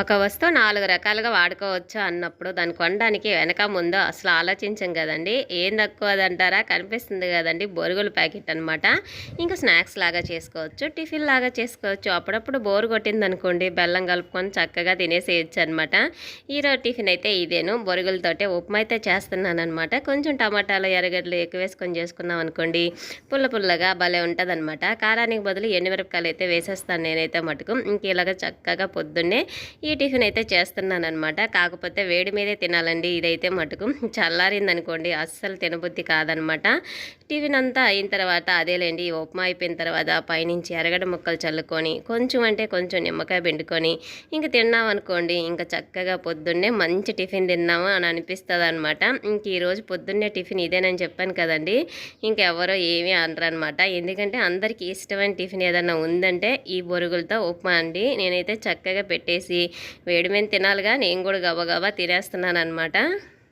ఒక వస్తువు నాలుగు రకాలుగా వాడుకోవచ్చు అన్నప్పుడు దాన్ని కొనడానికి వెనక ముందు అసలు ఆలోచించం కదండి. ఏం తక్కువ అంటారా? కనిపిస్తుంది కదండి. బొరుగుల ప్యాకెట్ అనమాట ఇంకా స్నాక్స్ లాగా చేసుకోవచ్చు టిఫిన్ లాగా చేసుకోవచ్చు. అప్పుడప్పుడు బోరు కొట్టింది అనుకోండి బెల్లం కలుపుకొని చక్కగా తినేసేయచ్చు అనమాట ఈరోజు టిఫిన్ అయితే ఇదేను. బొరుగులతోటే ఉప్మా అయితే చేస్తున్నాను అనమాట కొంచెం టమాటాలు ఎర్రగడ్డలు ఎక్కువ వేసుకొని చేసుకున్నాం అనుకోండి పుల్ల పుల్లగా భలే ఉంటుంది కారానికి బదులు ఎండుమిరపకాయలు అయితే వేసేస్తాను నేనైతే మటుకు. ఇంక ఇలాగ చక్కగా పొద్దున్నే ఈ టిఫిన్ అయితే చేస్తున్నాను అనమాట కాకపోతే వేడి మీదే తినాలండి. ఇదైతే మటుకు చల్లారింది అనుకోండి అస్సలు తినబుద్ధి కాదనమాట టిఫిన్ అంతా అయిన తర్వాత అదేలేండి. ఈ ఉప్మా అయిపోయిన తర్వాత పైనుంచి ఎరగడ ముక్కలు చల్లుకొని కొంచెం అంటే కొంచెం నిమ్మకాయ పిండుకొని ఇంక తిన్నాం అనుకోండి ఇంకా చక్కగా పొద్దున్నే మంచి టిఫిన్ తిన్నాము అని అనిపిస్తుంది అనమాట ఇంక ఈరోజు పొద్దున్నే టిఫిన్ ఇదేనని చెప్పాను కదండి. ఇంకెవరో ఏమీ అనరు అనమాట ఎందుకంటే అందరికీ ఇష్టమైన టిఫిన్ ఏదన్నా ఉందంటే ఈ బొరుగులతో ఉప్మా అండి. నేనైతే చక్కగా పెట్టేసి వేడి మీద తినాలిగా నేను కూడా గబగబా తినేస్తున్నాను అనమాట